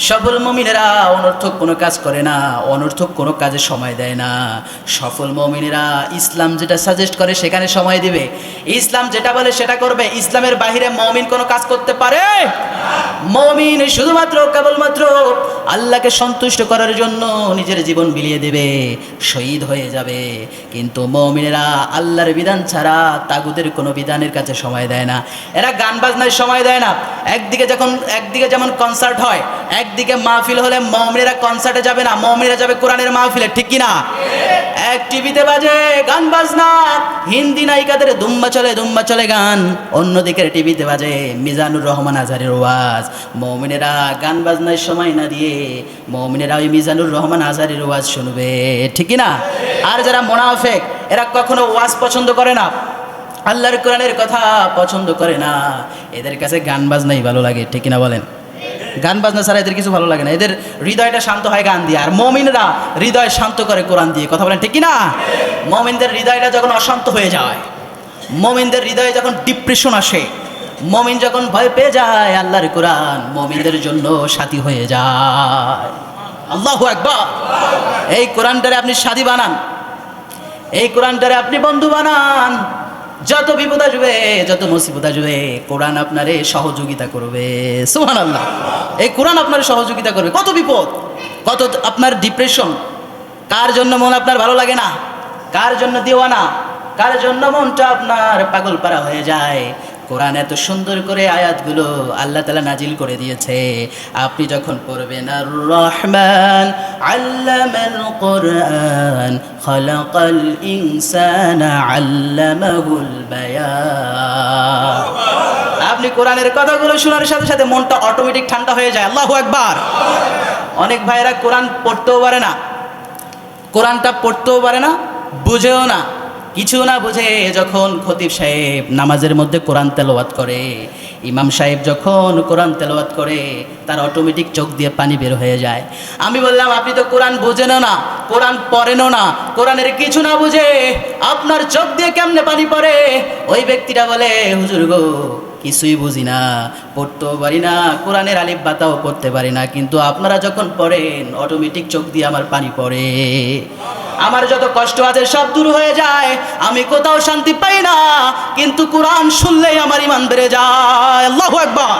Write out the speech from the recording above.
সফল মমিনেরা অনর্থক কোনো কাজ করে না, অনর্থক কোনো কাজে সময় দেয় না। সফল মমিনেরা ইসলাম যেটা সাজেস্ট করে সেখানে সময় দিবে। ইসলাম যেটা বলে সেটা করবে। ইসলামের বাহিরে মমিন কোনো কাজ করতে পারে? মমিন শুধুমাত্র, কেবলমাত্র আল্লাহকে সন্তুষ্ট করার জন্য নিজের জীবন বিলিয়ে দেবে, শহীদ হয়ে যাবে। কিন্তু মমিনেরা আল্লাহর বিধান ছাড়া তাগুদের কোনো বিধানের কাছে সময় দেয় না। এরা গান বাজনায় সময় দেয় না। একদিকে যখন, একদিকে যেমন কনসার্ট হয় একদিকে মাহফিল হলে মমিনেরা কনসার্টে যাবে না, মমিনেরা যাবে কোরআনের মাহফিলে, ঠিক কি না এক টিভিতে বাজে গান বাজনা, হিন্দি নায়িকাদের দুম্বা চলে দুম্বা চলে গান অন্যদিকে টিভিতে বাজে মিজানুর রহমান আজহারের ওয়াজ। মমিনেরা গান বাজনায় সময় না দিয়ে মমিনেরা ওই মিজানুর রহমান আজহারের ওয়াজ শুনবে, ঠিক কি না আর যারা মোনাফেক, এরা কখনো ওয়াজ পছন্দ করে না, আল্লাহর কোরআনের কথা পছন্দ করে না, এদের কাছে গান বাজনাই ভালো লাগে, ঠিক কিনা বলেন? গান বাজনা ছাড়া এদের কিছু ভালো লাগে না। এদের হৃদয়টা শান্ত হয় গান দিয়ে। আর মমিনরা হৃদয় শান্ত করে কোরআন দিয়ে। কথা বলেন ঠিক কিনা? মমিনদের হৃদয়টা যখন অশান্ত হয়ে যায়, মমিনদের হৃদয়ে যখন ডিপ্রেশন আসে, মমিন যখন ভয় পেয়ে যায় আল্লাহর কোরআন, মমিনদের জন্য সাথী হয়ে যায়। আল্লাহু একবার এই কোরআনটারে আপনি সাথী বানান। এই কোরআনটারে আপনি বন্ধু বানান। যত বিপদ আসবে, যত মুসিবত আসবে, কোরআন আপনারে সহযোগিতা করবে। সুহান আল্লাহ এই কোরআন আপনার সহযোগিতা করবে। কত বিপদ? কত আপনার ডিপ্রেশন কার জন্য মন আপনার ভালো লাগে না? কার জন্য দেওয়া না কার জন্য মনটা আপনার পাগল পারা হয়ে যায়? কোরআন এত সুন্দর করে আয়াতগুলো আল্লাহ তালা নাজিল করে দিয়েছে। আপনি যখন পড়বেন আর রহমান আল্লামাল কোরআন, খলাকাল ইনসানা আল্লামাহুল বায়ান। আপনি কোরআনের কথাগুলো শোনার সাথে সাথে মনটা অটোমেটিক ঠান্ডা হয়ে যায়। আল্লাহু একবার অনেক ভাইরা কোরআন পড়তেও পারে না। কোরআনটা পড়তেও পারে না, বুঝেও না। কিছু না বুঝে যখন খতিব সাহেব নামাজের মধ্যে কোরআন তেলাওয়াত করে, ইমাম সাহেব যখন কোরআন তেলাওয়াত করে, তার অটোমেটিক চোখ দিয়ে পানি বের হয়ে যায়। আমি বললাম, আপনি তো কোরআন বোঝেনও না, কোরআন পড়েনও না, কোরআনের কিছু না বুঝে, আপনার চোখ দিয়ে কেমনে পানি পড়ে? ওই ব্যক্তিটা বলে, হুজুর গো, কিছুই বুঝি না পড়তেও পারি না, কোরআনের আলিফ বাতাও পড়তে পারি না, কিন্তু আপনারা যখন পড়েন অটোমেটিক চোখ দিয়ে আমার পানি পড়ে। আমার যত কষ্ট আছে সব দূর হয়ে যায়। আমি কোথাও শান্তি পাই না, কিন্তু কোরআন শুনলেই আমার ইমান বেড়ে যায়। আল্লাহু একবার